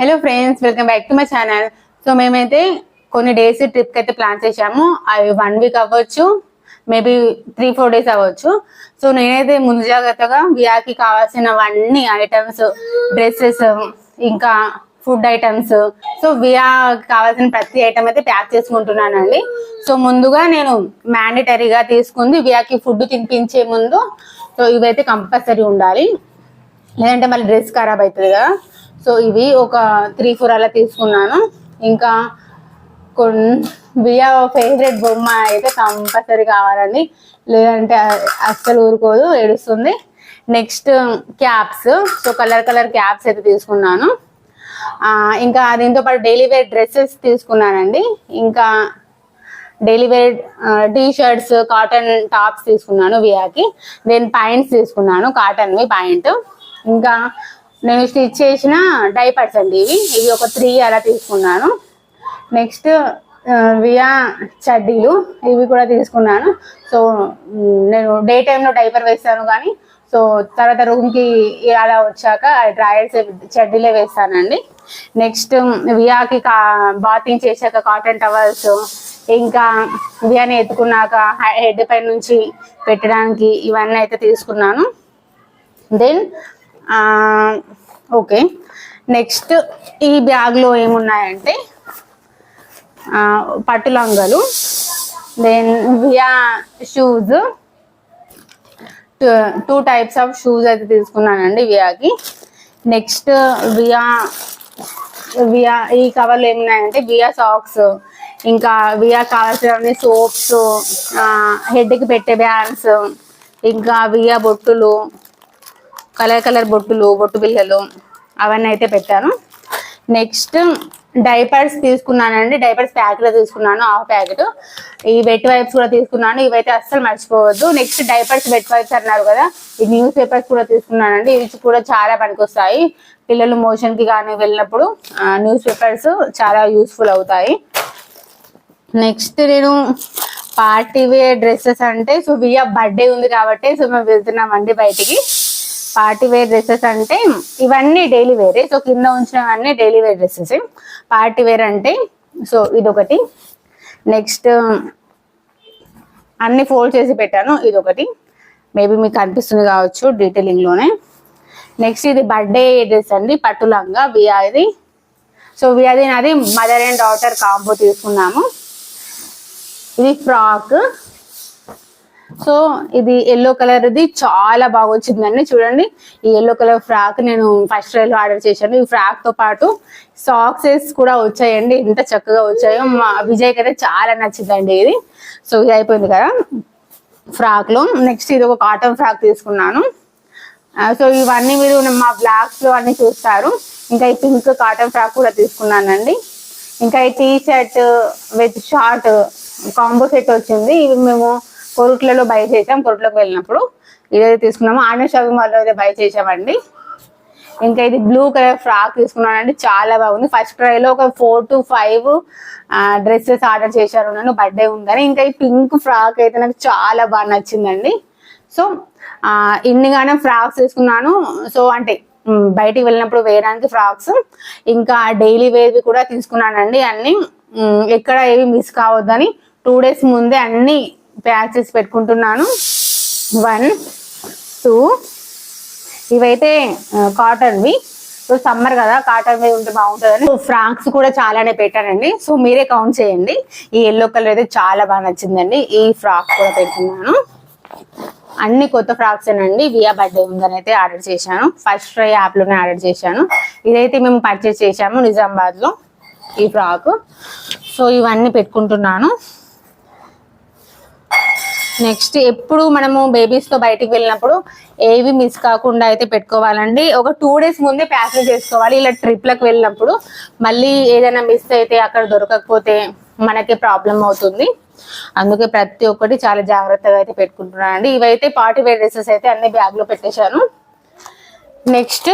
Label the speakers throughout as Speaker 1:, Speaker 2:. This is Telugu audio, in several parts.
Speaker 1: Hello friends welcome back to my channel so మేమైతే కొన్ని డేస్ ట్రిప్ అయితే ప్లాన్ చేశాము. అవి వన్ వీక్ అవ్వచ్చు మేబీ త్రీ ఫోర్ డేస్ అవ్వచ్చు. సో నేనైతే ముందు జాగ్రత్తగా వియాకి కావాల్సినవన్నీ ఐటమ్స్ డ్రెస్సెస్ ఇంకా ఫుడ్ ఐటమ్స్ సో వియా కావాల్సిన ప్రతి ఐటమ్ అయితే ప్యాక్ చేసుకుంటున్నానండి. సో ముందుగా నేను మ్యాండేటరీగా తీసుకుంది వియాకి ఫుడ్ తినిపించే ముందు. సో ఇవైతే కంపల్సరీ ఉండాలి. లేదంటే మళ్ళీ డ్రెస్ ఖరాబ్ అవుతుంది కదా. సో ఇవి ఒక త్రీ ఫోర్ అలా తీసుకున్నాను. ఇంకా కొన్ని బియా ఫేవరెట్ బొమ్మ అయితే కంపల్సరీ కావాలండి. లేదంటే అస్సలు ఊరుకోదు ఏడుస్తుంది. Next caps. So colour colour caps అయితే తీసుకున్నాను. ఇంకా దీంతో పాటు డైలీ వేర్ డ్రెస్సెస్ తీసుకున్నానండి. ఇంకా daily wear T shirts cotton tops తీసుకున్నాను వియాకి. దెన్ పాయింట్స్ తీసుకున్నాను కాటన్వి పాయింట్. ఇంకా నేను స్టిచ్ చేసిన డైపర్స్ అండి ఇవి. ఇవి ఒక త్రీ అలా తీసుకున్నాను. నెక్స్ట్ వియా చడ్డీలు ఇవి కూడా తీసుకున్నాను. సో నేను డే టైంలో డైపర్ వేస్తాను కానీ సో తర్వాత రూమ్కి అలా వచ్చాక డ్రాయర్స్ చడ్డీలే వేస్తానండి. నెక్స్ట్ వియాకి కా బాతింగ్ చేశాక కాటన్ టవల్స్ ఇంకా వియాని ఎత్తుకున్నాక హెడ్ పై నుంచి పెట్టడానికి ఇవన్నీ అయితే తీసుకున్నాను. Then okay. నెక్స్ట్ ఈ బ్యాగ్లో ఏమున్నాయంటే ఆ, పట్టు లంగలు then Viha shoes two types of shoes అయితే తీసుకున్నానండి వియాకి నెక్స్ట్ వియా వియా ఈ కవర్లు ఏమున్నాయంటే వియా సాక్స్ ఇంకా వియా కావాల్సిన సోప్స్ హెడ్కి పెట్టే బ్యాండ్స్ ఇంకా వియా బొట్టులు కలర్ కలర్ బొట్టులు బొట్టు బిళ్ళలు అవన్నీ అయితే పెట్టాను. నెక్స్ట్ డైపర్స్ తీసుకున్నానండి. డైపర్స్ ప్యాకెట్లో తీసుకున్నాను హాఫ్ ప్యాకెట్ ఈ వెట్ వైప్స్ కూడా తీసుకున్నాను. ఇవైతే అస్సలు మర్చిపోవద్దు. నెక్స్ట్ డైపర్స్ వెట్ వైప్స్ అన్నారు కదా ఈ న్యూస్ పేపర్స్ కూడా తీసుకున్నానండి. ఇవి కూడా చాలా పనికొస్తాయి. పిల్లలు మోషన్కి కానీ వెళ్ళినప్పుడు న్యూస్ పేపర్స్ చాలా యూస్ఫుల్ అవుతాయి. నెక్స్ట్ నేను పార్టీ వేర్ డ్రెస్సెస్ అంటే సో వియా బర్త్డే ఉంది కాబట్టి సో మేము వెళ్తున్నామండి బయటికి. పార్టీ వేర్ డ్రెస్సెస్ అంటే ఇవన్నీ డైలీ వేరే. సో కింద ఉంచినవన్నీ daily wear dresses. Party wear అంటే సో ఇదొకటి. నెక్స్ట్ అన్ని ఫోల్డ్ చేసి పెట్టాను ఇదొకటి. మేబీ మీకు కనిపిస్తుంది కావచ్చు డీటెయిలింగ్లోనే. నెక్స్ట్ ఇది బర్త్డే డ్రెస్ అండి పట్టులంగా వియాది సో వియాది నాది మదర్ అండ్ డాటర్ కాంబో తీసుకున్నాము. ఇది ఫ్రాక్. సో ఇది ఎల్లో కలర్ ఇది చాలా బాగా వచ్చిందండి చూడండి ఈ ఎల్లో కలర్ ఫ్రాక్ నేను ఫస్ట్ రైల్ ఆర్డర్ చేశాను. ఈ ఫ్రాక్తో పాటు సాక్సెస్ కూడా వచ్చాయండి. ఎంత చక్కగా వచ్చాయో. మా విజయ్కి అయితే చాలా నచ్చిందండి ఇది. సో ఇది అయిపోయింది కదా ఫ్రాక్లో. నెక్స్ట్ ఇది ఒక కాటన్ ఫ్రాక్ తీసుకున్నాను. సో ఇవన్నీ మీరు మా బ్లాగ్స్లో అన్ని చూస్తారు. ఇంకా ఈ పింక్ కాటన్ ఫ్రాక్ కూడా తీసుకున్నానండి. ఇంకా ఈ T shirt with short combo set వచ్చింది. ఇవి మేము కొరుట్లలో బై చేసాం. కొరుట్లోకి వెళ్ళినప్పుడు ఇదైతే తీసుకున్నాము. ఆన్లైన్ షాపింగ్ మాల్లో అయితే బై చేసామండి. ఇంకా ఇది బ్లూ కలర్ ఫ్రాక్ తీసుకున్నానండి. చాలా బాగుంది. ఫస్ట్ ట్రైలో ఒక four to five dresses order చేశారు. నన్ను బర్త్డే ఉందని. ఇంకా ఈ పింక్ ఫ్రాక్ అయితే నాకు చాలా బాగా నచ్చిందండి. సో ఇన్నిగానే ఫ్రాక్స్ తీసుకున్నాను. సో అంటే బయటికి వెళ్ళినప్పుడు వేయడానికి ఫ్రాక్స్. ఇంకా డైలీ వేర్వి కూడా తీసుకున్నానండి. అన్ని ఎక్కడ ఏవి మిస్ కావద్దని టూ డేస్ ముందే అన్ని ప్యాక్ చేసి పెట్టుకుంటున్నాను. వన్ టూ ఇవైతే కాటన్వి సో సమ్మర్ కదా కాటన్ వి ఉంటే బాగుంటుందని. ఫ్రాక్స్ కూడా చాలానే పెట్టానండి సో మీరే కౌంట్ చేయండి. ఈ ఎల్లో కలర్ అయితే చాలా బాగా నచ్చిందండి. ఈ ఫ్రాక్ కూడా పెట్టుకున్నాను అన్ని కొత్త ఫ్రాక్స్ అండి వియా బర్త్డే ఉందని అయితే ఆర్డర్ చేశాను. ఫస్ట్ ట్రై యాప్లోనే ఆర్డర్ చేశాను. ఇదైతే మేము పర్చేస్ చేశాము నిజామాబాద్లో ఈ ఫ్రాక్ సో ఇవన్నీ పెట్టుకుంటున్నాను. నెక్స్ట్ ఎప్పుడు మనము బేబీస్తో బయటికి వెళ్ళినప్పుడు ఏవి మిస్ కాకుండా అయితే పెట్టుకోవాలండి. ఒక టూ డేస్ ముందే ప్యాకింగ్ చేసుకోవాలి. ఇలా ట్రిప్లకు వెళ్ళినప్పుడు మళ్ళీ ఏదైనా మిస్ అయితే అక్కడ దొరకకపోతే మనకి ప్రాబ్లం అవుతుంది. అందుకే ప్రతి ఒక్కటి చాలా జాగ్రత్తగా అయితే పెట్టుకుంటున్నానండి. ఇవైతే పార్టీ వేర్ డ్రెస్సెస్ అయితే అన్ని బ్యాగ్లో పెట్టేశాను. నెక్స్ట్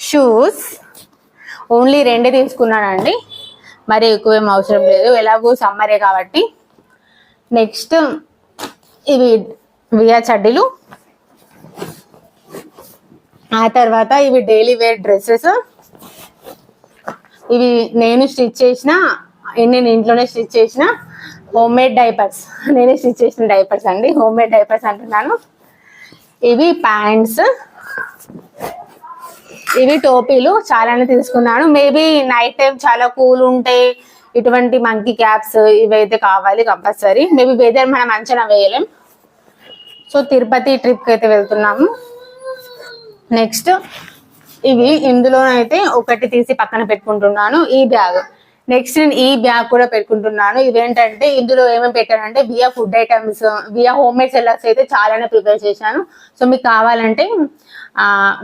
Speaker 1: షూస్ ఓన్లీ రెండే తీసుకున్నానండి. మరి ఎక్కువ ఏం అవసరం లేదు. ఎలాగో సమ్మరే కాబట్టి. నెక్స్ట్ ఇవి వియా చడ్డీలు. ఆ తర్వాత ఇవి డైలీ వేర్ డ్రెస్సెస్. ఇవి నేను స్టిచ్ చేసిన నేను ఇంట్లోనే స్టిచ్ చేసిన హోమ్ మేడ్ డైపర్స్. నేనే స్టిచ్ చేసిన డైపర్స్ అండి హోమ్ మేడ్ డైపర్స్ అంటున్నాను. ఇవి ప్యాంట్స్. ఇవి టోపీలు చాలానే తీసుకున్నాను. మేబీ నైట్ టైం చాలా కూల్ ఉంటే ఇటువంటి మంకీ క్యాప్స్ ఇవైతే కావాలి కంపల్సరీ మేబీ వెదర్ మనం అంచనా వేయలేం. సో తిరుపతి ట్రిప్కి అయితే వెళ్తున్నాము. నెక్స్ట్ ఇవి ఇందులో అయితే ఒకటి తీసి పక్కన పెట్టుకుంటున్నాను. ఈ బ్యాగ్ నెక్స్ట్ నేను ఈ బ్యాగ్ కూడా పెట్టుకుంటున్నాను. ఇవేంటంటే ఇందులో ఏమేమి పెట్టానంటే Viha food items Viha home made cerelacs అయితే చాలానే ప్రిపేర్ చేశాను. సో మీకు కావాలంటే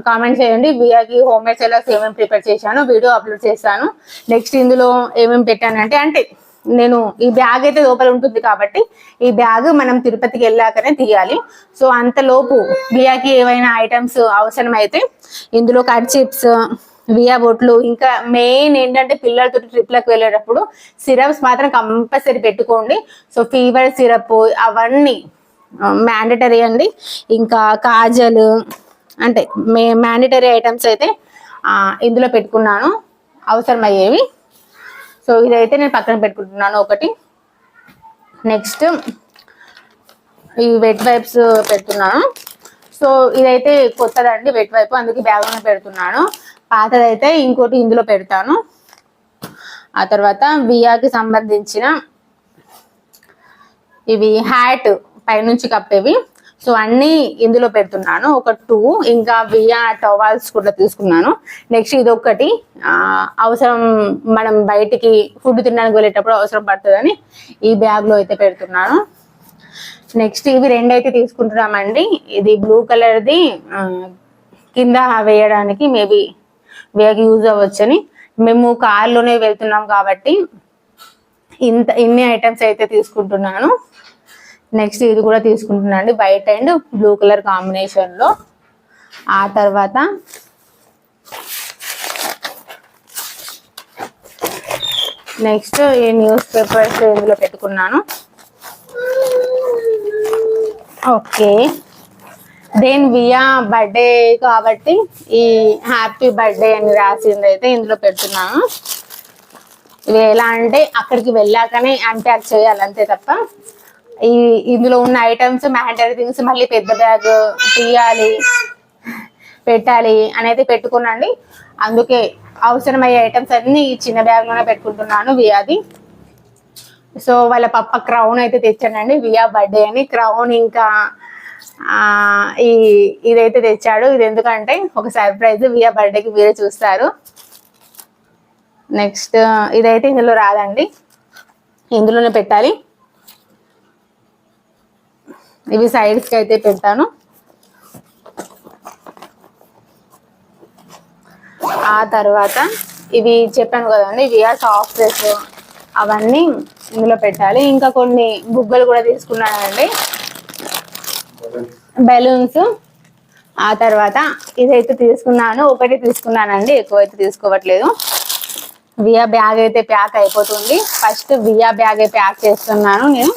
Speaker 1: కామెంట్ చేయండి. వియాకి హోమ్ మేడ్ సెల్లర్స్ ఏమేమి ప్రిపేర్ చేశాను వీడియో అప్లోడ్ చేస్తాను. నెక్స్ట్ ఇందులో ఏమేమి పెట్టానంటే అంటే నేను ఈ బ్యాగ్ అయితే లోపల ఉంటుంది కాబట్టి ఈ బ్యాగ్ మనం తిరుపతికి వెళ్ళాకనే తీయాలి. సో అంతలోపు బియాకి ఏవైనా ఐటమ్స్ అవసరం అయితే ఇందులో కర్చిప్స్ వియా బొట్లు. ఇంకా మెయిన్ ఏంటంటే పిల్లలతో ట్రిప్లకు వెళ్ళేటప్పుడు సిరప్స్ మాత్రం కంపల్సరీ పెట్టుకోండి. సో ఫీవర్ సిరప్ అవన్నీ మ్యాండటరీ అండి. ఇంకా కాజల్ అంటే మే మ్యాండటరీ ఐటమ్స్ అయితే ఇందులో పెట్టుకున్నాను. అవసరమయ్యేవి. సో ఇదైతే నేను పక్కన పెట్టుకుంటున్నాను ఒకటి. నెక్స్ట్ ఈ వెట్ వైప్స్ పెడుతున్నాను. సో ఇదైతే కొత్తదండి వెట్ వైపు అందుకే బ్యాగ్లోనే పెడుతున్నాను. పాతదైతే ఇంకోటి ఇందులో పెడతాను. ఆ తర్వాత వియాకి సంబంధించిన ఇవి హ్యాట్ పైనుంచి కప్పేవి. సో అన్నీ ఇందులో పెడుతున్నాను. ఒక టూ ఇంకా వియా టవాల్స్ కూడా తీసుకున్నాను. నెక్స్ట్ ఇది ఒకటి అవసరం మనం బయటికి ఫుడ్ తినడానికి వెళ్ళేటప్పుడు అవసరం పడుతుందని ఈ బ్యాగ్లో అయితే పెడుతున్నాను. నెక్స్ట్ ఇవి రెండు అయితే తీసుకుంటున్నామండి. ఇది బ్లూ కలర్ది కింద వేయడానికి మేబీ వేగ యూజ్ అవ్వచ్చని మేము కార్లోనే వెళ్తున్నాం కాబట్టి ఇంత ఇన్ని ఐటమ్స్ అయితే తీసుకుంటున్నాను. నెక్స్ట్ ఇది కూడా తీసుకుంటున్నాను అండి. వైట్ అండ్ బ్లూ కలర్ కాంబినేషన్లో ఆ తర్వాత నెక్స్ట్ ఈ న్యూస్ పేపర్స్ ఇందులో పెట్టుకున్నాను. ఓకే దేని వియా బర్త్డే కాబట్టి ఈ హ్యాపీ బర్త్డే అని రాసింది అయితే ఇందులో పెడుతున్నాను. ఇవి ఎలా అంటే అక్కడికి వెళ్ళాకనే అన్ప్యాక్ చేయాలి అంతే తప్ప ఈ ఇందులో ఉన్న ఐటమ్స్ మ్యాండరీ థింగ్స్ మళ్ళీ పెద్ద బ్యాగ్ తీయాలి పెట్టాలి అనేది పెట్టుకున్నాండి అందుకే అవసరమయ్యే ఐటమ్స్ అన్ని ఈ చిన్న బ్యాగ్లోనే పెట్టుకుంటున్నాను వియాది సో వాళ్ళ పప్ప క్రౌన్ అయితే తెచ్చానండి. వియా బర్త్డే అని. క్రౌన్ ఇంకా ఈ ఇదైతే తెచ్చాడు. ఇది ఎందుకంటే ఒక సర్ప్రైజ్ వియా బర్త్డేకి మీరే చూస్తారు. నెక్స్ట్ ఇదైతే ఇందులో రాదండి. ఇందులోనే పెట్టాలి. ఇవి సైడ్స్కి అయితే పెడతాను. ఆ తర్వాత ఇవి చెప్పాను కదండి విఆర్ సాఫ్ట్వేర్స్ అవన్నీ ఇందులో పెట్టాలి. ఇంకా కొన్ని బుగ్గలు కూడా తీసుకున్నానండి. బెలూన్స్. ఆ తర్వాత ఇదైతే తీసుకున్నాను ఒకటి తీసుకున్నానండి ఎక్కువ అయితే తీసుకోవట్లేదు. వియా బ్యాగ్ అయితే ప్యాక్ అయిపోతుంది. ఫస్ట్ వియా బ్యాగ్ ప్యాక్ చేస్తున్నాను నేను.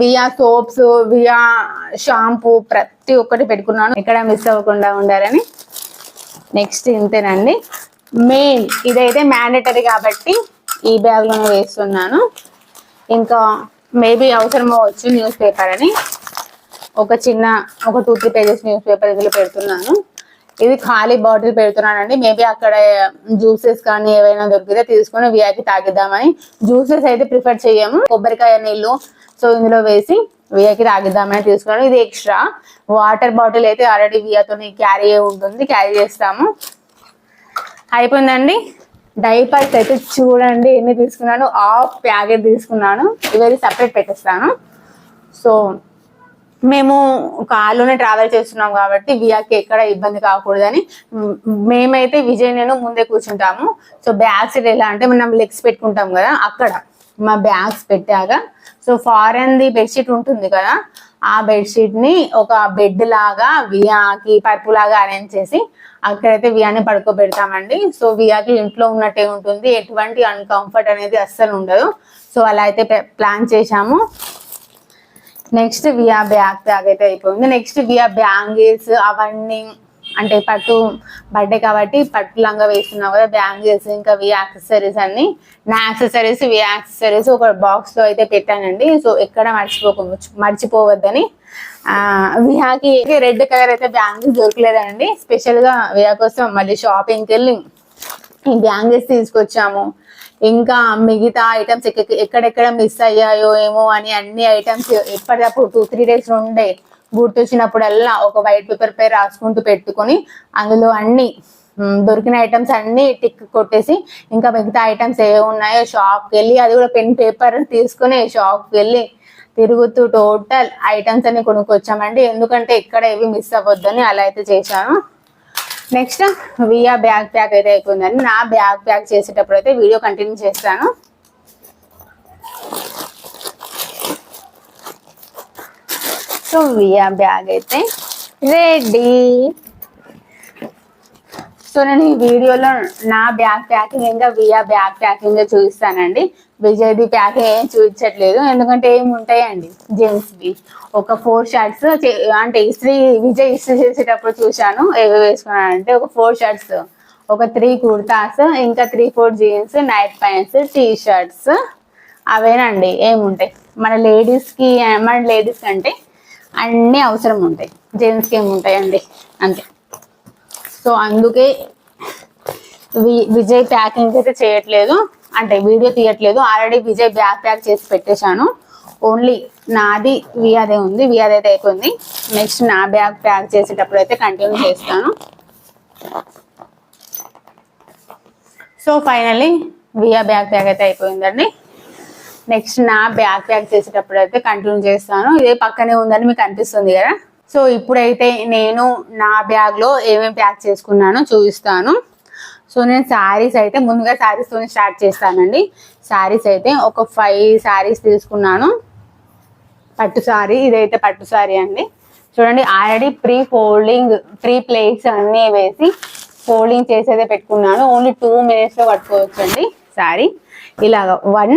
Speaker 1: వియా సోప్స్ వియా షాంపూ ప్రతి ఒక్కటి పెట్టుకున్నాను. ఎక్కడ మిస్ అవ్వకుండా ఉండాలని. నెక్స్ట్ ఇంతేనండి. మెయిన్ ఇదైతే మ్యాండేటరీ కాబట్టి ఈ బ్యాగ్లోనే వేస్తున్నాను. ఇంకా మేబీ అవసరం అవ్వచ్చు న్యూస్ పేపర్ అని ఒక చిన్న ఒక two three pages news paper ఇందులో పెడుతున్నాను. ఇది ఖాళీ బాటిల్ పెడుతున్నానండి. మేబీ అక్కడ um, జ్యూసెస్ కానీ ఏవైనా దొరికితే తీసుకొని వియాకి తాగిద్దామని. జ్యూసెస్ అయితే ప్రిఫర్ చేయము. కొబ్బరికాయ నీళ్ళు సో ఇందులో వేసి వియాకి తాగిద్దామని తీసుకున్నాను. ఇది ఎక్స్ట్రా వాటర్ బాటిల్ అయితే ఆల్రెడీ వియాతో క్యారీ ఉంటుంది. క్యారీ చేస్తాము. అయిపోయిందండి. డైపర్స్ అయితే చూడండి ఎన్ని తీసుకున్నాను. ఆ ప్యాకెట్ తీసుకున్నాను. ఇవన్నీ సపరేట్ పెట్టేస్తాను. సో మేము కార్లోనే ట్రావెల్ చేస్తున్నాం కాబట్టి వియాకి ఎక్కడ ఇబ్బంది కాకూడదని మేమైతే విజయ్ నేను ముందే కూర్చుంటాము. సో బ్యాగ్స్ సైడ్ ఎలా అంటే మనం లెగ్స్ పెట్టుకుంటాం కదా అక్కడ మా బ్యాగ్స్ పెట్టాక సో ఫారెన్ ది బెడ్షీట్ ఉంటుంది కదా ఆ బెడ్షీట్ని ఒక బెడ్ లాగా వియాకి పరుపు లాగా అరేంజ్ చేసి అక్కడైతే వియాని పడుకోబెడతామండి. సో వియాకి ఇంట్లో ఉన్నట్టే ఉంటుంది. ఎటువంటి అన్కంఫర్ట్ అనేది అస్సలు ఉండదు. సో అలా అయితే ప్లాన్ చేశాము. నెక్స్ట్ వియా బ్యాగ్ బ్యాగ్ అయితే అయిపోయింది. నెక్స్ట్ వియా బ్యాంగిల్స్ అవన్నీ అంటే పట్టు బర్త్డే కాబట్టి పట్టు లంగా వేస్తున్నావు కదా బ్యాంగిల్స్ ఇంకా వి యాక్సెసరీస్ అన్ని. నా యాక్సెసరీస్ వి యాక్సెసరీస్ ఒక బాక్స్లో అయితే పెట్టానండి. సో ఎక్కడ మర్చిపోక మర్చిపోవద్దని. ఆ విహాకి రెడ్ కలర్ అయితే బ్యాంగిల్స్ దొరకలేదండి. స్పెషల్గా విహా కోసం మళ్ళీ షాపింగ్కి వెళ్ళి ఈ బ్యాంగిల్స్ తీసుకొచ్చాము. ఇంకా మిగతా ఐటమ్స్ ఎక్కడెక్కడ మిస్ అయ్యాయో ఏమో అని అన్ని ఐటమ్స్ ఎప్పటికప్పుడు టూ త్రీ డేస్ ఉండే గుర్తొచ్చినప్పుడల్లా ఒక వైట్ పేపర్ పై రాసుకుంటూ పెట్టుకొని అందులో అన్ని దొరికిన ఐటమ్స్ అన్ని టిక్ కొట్టేసి ఇంకా మిగతా ఐటమ్స్ ఏ ఉన్నాయో షాప్కి వెళ్ళి అది కూడా పెన్ పేపర్ తీసుకుని షాప్కి వెళ్ళి తిరుగుతూ టోటల్ ఐటమ్స్ అన్ని కొనుక్కొచ్చామండి. ఎందుకంటే ఎక్కడ ఏవి మిస్ అవ్వద్దని అలా అయితే చేశాను. నెక్స్ట్ వియా బ్యాగ్ ప్యాక్ అయితే అయిపోయిందండి. నా బ్యాగ్ ప్యాక్ చేసేటప్పుడు అయితే వీడియో కంటిన్యూ చేస్తాను. సో వియా బ్యాగ్ అయితే రెడీ సో నేను ఈ వీడియోలో నా బ్యాగ్ ప్యాకింగ్ ఇంకా వియా బ్యాగ్ ప్యాకింగ్ చూపిస్తానండి. విజయ్ది ప్యాకింగ్ ఏం చూపించట్లేదు. ఎందుకంటే ఏమి ఉంటాయండి? జెంట్స్ది ఒక ఫోర్ షర్ట్స్ అంటే ఇస్త్రీ విజయ్ ఇస్త్రీ చేసేటప్పుడు చూశాను. ఏవి వేసుకున్నానంటే ఒక ఫోర్ షర్ట్స్ ఒక త్రీ కుర్తాస్ ఇంకా three four jeans night pants T shirts అవేనండి. ఏముంటాయి? మన లేడీస్కి మన లేడీస్ అంటే అన్నీ అవసరం ఉంటాయి. జెంట్స్కి ఏముంటాయండి? అంతే. సో అందుకే వి- విజయ్ ప్యాకింగ్ అయితే చేయట్లేదు. అంటే వీడియో తీయట్లేదు. ఆల్రెడీ విజయ్ బ్యాగ్ ప్యాక్ చేసి పెట్టేశాను. ఓన్లీ నాది వియాదే ఉంది. వియాది అయితే అయిపోయింది. నెక్స్ట్ నా బ్యాగ్ ప్యాక్ చేసేటప్పుడు అయితే కంటిన్యూ చేస్తాను. So finally Viha bag pack అయితే అయిపోయిందండి. నెక్స్ట్ నా బ్యాగ్ ప్యాక్ చేసేటప్పుడు అయితే కంటిన్యూ చేస్తాను. ఇదే పక్కనే ఉందని మీకు అనిపిస్తుంది కదా? సో ఇప్పుడైతే నేను నా బ్యాగ్లో ఏమేమి ప్యాక్ చేసుకున్నానో చూపిస్తాను. సో నేను శారీస్ అయితే ముందుగా శారీస్తో స్టార్ట్ చేస్తానండి. శారీస్ అయితే ఒక ఫైవ్ శారీస్ తీసుకున్నాను. పట్టు శారీ ఇదైతే పట్టు శారీ అండి. చూడండి already pre folding pre pleats అన్నీ వేసి ఫోల్డింగ్ చేసేదే పెట్టుకున్నాను. ఓన్లీ టూ మినిట్స్లో కట్టుకోవచ్చు అండి శారీ ఇలాగ one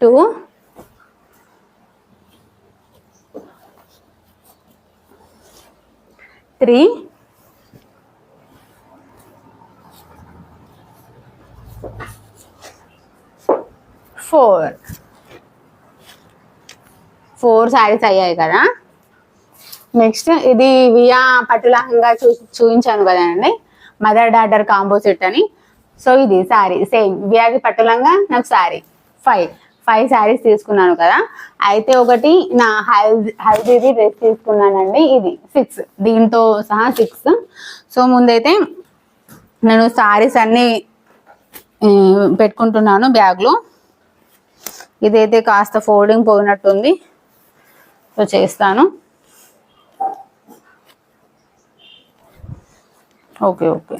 Speaker 1: two three. Four. Four saris అయ్యాయి కదా. నెక్స్ట్ ఇది వియా పట్టులంగా చూ చూపించాను కదండి. మదర్ డాటర్ కాంబో సెట్ అని. సో ఇది శారీ సేమ్. వియాది పట్టులంగా నాకు శారీ ఫైవ్. ఫైవ్ శారీస్ తీసుకున్నాను కదా. అయితే ఒకటి నా హల్దీ హల్దీది డ్రెస్ తీసుకున్నానండి. ఇది సిక్స్ దీంతో సహా సిక్స్ సో ముందైతే నేను శారీస్ అన్నీ పెట్టుకుంటున్నాను బ్యాగ్లో. ఇదైతే కాస్త ఫోల్డింగ్ పోయినట్టుంది. సో చేస్తాను. Okay okay.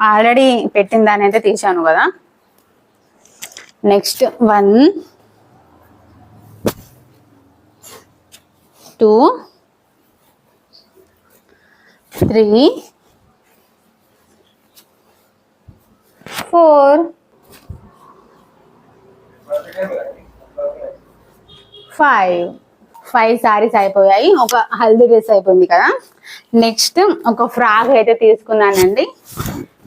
Speaker 1: ఆల్రెడీ పెట్టిన దాన్ని అయితే తీసాను కదా. Next one two three four five. Five saris అయిపోయాయి. ఒక హల్దీ డ్రెస్ అయిపోయింది కదా. నెక్స్ట్ ఒక ఫ్రాక్ అయితే తీసుకున్నానండి.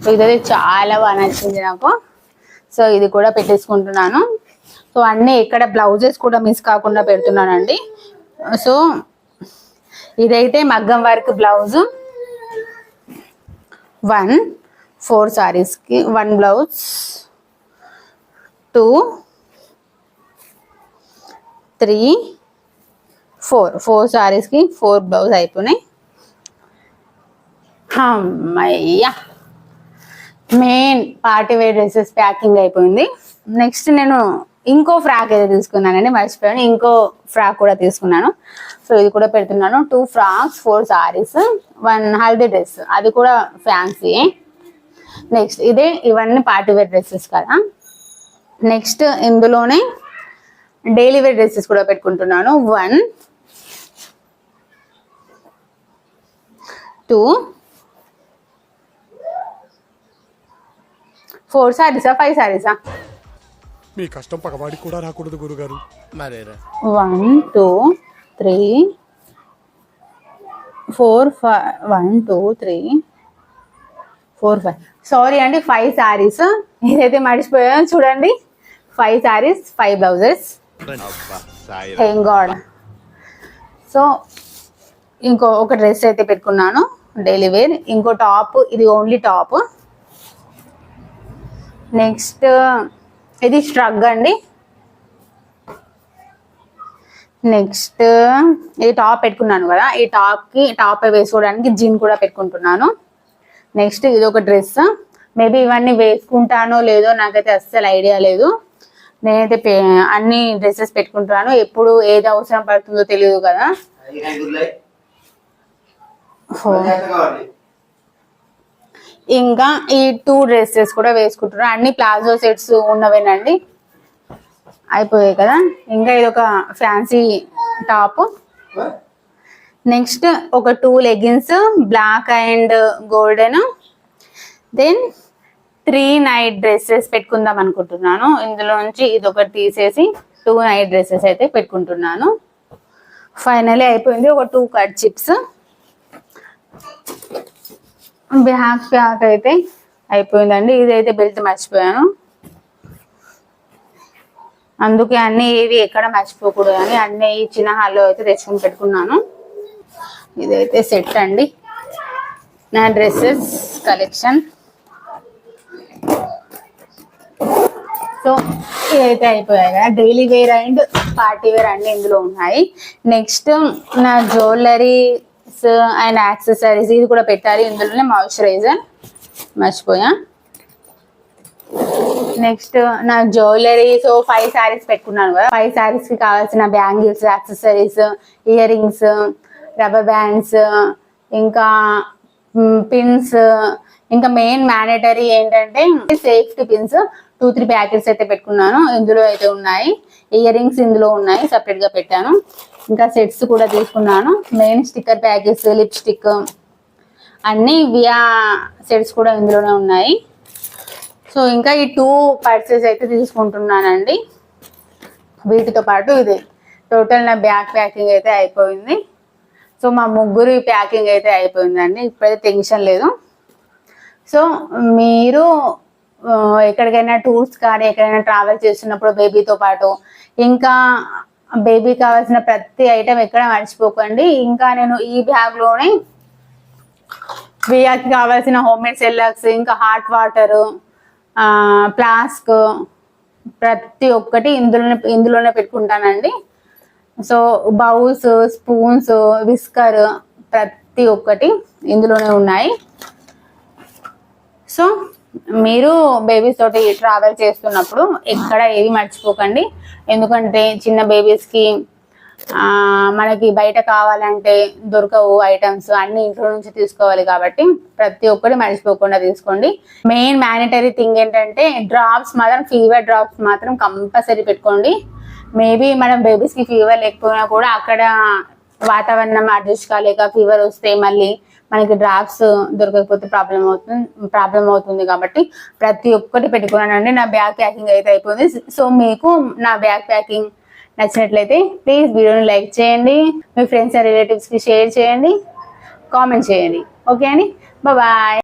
Speaker 1: ఇది ఇదైతే చాలా బాగా నచ్చింది నాకు. సో ఇది కూడా పెట్టేసుకుంటున్నాను. సో అన్నీ ఇక్కడ బ్లౌజెస్ కూడా మిస్ కాకుండా పెడుతున్నానండి. సో ఇదైతే మగ్గం work blouse. One four సారీస్కి one blouse two three four four సారీస్కి four blouse అయిపోయినాయి. అమ్మయ్యా main party wear dresses packing అయిపోయింది. నెక్స్ట్ నేను ఇంకో ఫ్రాక్ అయితే తీసుకున్నానండి మర్చిపోయాను. ఇంకో ఫ్రాక్ కూడా తీసుకున్నాను. సో ఇది కూడా పెడుతున్నాను. Two frocks four saris one haldi dress అది కూడా ఫ్యాన్సీ నెక్స్ట్ ఇదే ఇవన్నీ పార్టీ వేర్ డ్రెస్సెస్ కదా. నెక్స్ట్ ఇందులోనే డైలీ వేర్ డ్రెస్సెస్ కూడా పెట్టుకుంటున్నాను. వన్ టూ ఫోర్ సారీసా ఫైవ్ సారీసా?
Speaker 2: మీ కష్టం పగవాడికి కూడా రాకూడదు గురుగారు.
Speaker 3: మరేరా?
Speaker 1: One two three four five one two three four five. Sorry అండి ఫైవ్ శారీస్ ఏదైతే మర్చిపోయానో చూడండి. Five saris five blouses. God so ఇంకో ఒక డ్రెస్ అయితే పెట్టుకున్నాను. డైలీ వేర్ ఇంకో టాప్ ఇది ఓన్లీ టాప్. నెక్స్ట్ ఇది స్ట్రగ్ అండి. నెక్స్ట్ ఇది టాప్ పెట్టుకున్నాను కదా ఈ టాప్కి టాప్ వేసుకోవడానికి జీన్ కూడా పెట్టుకుంటున్నాను. నెక్స్ట్ ఇది ఒక డ్రెస్ మేబీ ఇవన్నీ వేసుకుంటానో లేదో నాకైతే అస్సలు ఐడియా లేదు. నేనైతే పే- అన్ని డ్రెస్సెస్ పెట్టుకుంటున్నాను. ఎప్పుడు ఏది అవసరం పడుతుందో తెలియదు కదా. ఇంకా ఈ టూ డ్రెస్సెస్ కూడా వేసుకుంటున్నారు. అన్ని ప్లాజో సెట్స్ ఉన్నవేనండి. అయిపోయాయి కదా? ఇంకా ఇది ఒక ఫ్యాన్సీ టాప్. నెక్స్ట్ ఒక two leggings black and golden then three night dresses పెట్టుకుందాం అనుకుంటున్నాను. ఇందులో నుంచి ఇది ఒకటి తీసేసి టూ నైట్ డ్రెస్సెస్ అయితే పెట్టుకుంటున్నాను. ఫైనలీ అయిపోయింది. ఒక two cut chips back pack అయితే అయిపోయిందండి. ఇదైతే బెల్ట్ మర్చిపోయాను. అందుకే అన్ని ఇవి ఎక్కడ మర్చిపోకూడదు అని అన్ని ఈ చిన్న హాల్లో అయితే తెచ్చుకొని పెట్టుకున్నాను. ఇదైతే సెట్ అండి. నా డ్రెస్సెస్ కలెక్షన్. సో ఇదైతే అయిపోయాయి కదా. Daily wear and party wear అన్ని ఇందులో ఉన్నాయి. నెక్స్ట్ నా జ్యువెలరీ జ్యువెలరీస్ అండ్ యాక్సెసరీస్ ఇది కూడా పెట్టాలి. ఇందులోనే మాయిశ్చరైజర్ మర్చిపోయా. నెక్స్ట్ నా జ్యువెలరీ సో ఫైవ్ శారీస్ పెట్టుకున్నాను కదా. ఫైవ్ శారీస్కి కావాల్సిన bangles accessories ear rings rubber bands ఇంకా పిన్స్ ఇంకా మెయిన్ మ్యాండేటరీ ఏంటంటే safety pins two three packets అయితే పెట్టుకున్నాను. ఇందులో అయితే ఉన్నాయి. ఇయర్ రింగ్స్ ఇందులో ఉన్నాయి. సపరేట్గా పెట్టాను. ఇంకా సెట్స్ కూడా తీసుకున్నాను. మెయిన్ స్టిక్కర్ ప్యాకెట్స్ లిప్స్టిక్ అన్ని వియా సెట్స్ కూడా ఇందులోనే ఉన్నాయి. సో ఇంకా ఈ టూ పర్సెస్ అయితే తీసుకుంటున్నానండి. వీటితో పాటు ఇది. టోటల్ నా బ్యాగ్ ప్యాకింగ్ అయితే అయిపోయింది. సో మా ముగ్గురు ప్యాకింగ్ అయితే అయిపోయిందండి. ఇప్పుడైతే టెన్షన్ లేదు. సో మీరు ఎక్కడికైనా టూర్స్ కానీ ఎక్కడైనా ట్రావెల్ చేస్తున్నప్పుడు బేబీతో పాటు ఇంకా బేబీ కావాల్సిన ప్రతి ఐటెం ఎక్కడ మర్చిపోకండి. ఇంకా నేను ఈ బ్యాగ్లోనే బియ్యాకి కావాల్సిన హోమ్ మేడ్ సెల్లక్స్ ఇంకా హాట్ వాటర్ ప్లాస్క్ ప్రతి ఒక్కటి ఇందులోనే ఇందులోనే పెట్టుకుంటానండి. సో బౌల్స్ స్పూన్స్ విస్కర్ ప్రతి ఒక్కటి ఇందులోనే ఉన్నాయి. సో మీరు బేబీస్ తోటి ట్రావెల్ చేస్తున్నప్పుడు ఎక్కడ ఏది మర్చిపోకండి. ఎందుకంటే చిన్న బేబీస్కి మనకి బయట కావాలంటే దొరకవు ఐటమ్స్ అన్ని ఇంట్లో నుంచి తీసుకోవాలి కాబట్టి ప్రతి ఒక్కటి మర్చిపోకుండా తీసుకోండి. మెయిన్ మ్యానిటరీ థింగ్ ఏంటంటే డ్రాప్స్ మాత్రం ఫీవర్ డ్రాప్స్ మాత్రం కంపల్సరీ పెట్టుకోండి. మేబీ మనం బేబీస్కి ఫీవర్ లేకపోయినా కూడా అక్కడ వాతావరణం అడ్జస్ట్ కాలేక ఫీవర్ వస్తే మళ్ళీ మనకి డ్రాప్స్ దొరకకపోతే ప్రాబ్లం అవుతుంది ప్రాబ్లం అవుతుంది కాబట్టి ప్రతి ఒక్కటి పెట్టుకున్నానండి. నా బ్యాగ్ ప్యాకింగ్ అయితే అయిపోయింది. సో మీకు నా బ్యాగ్ ప్యాకింగ్ నచ్చినట్లయితే ప్లీజ్ వీడియోని లైక్ చేయండి. మీ ఫ్రెండ్స్ అండ్ రిలేటివ్స్కి షేర్ చేయండి. కామెంట్ చేయండి. ఓకే అండి? బాయ్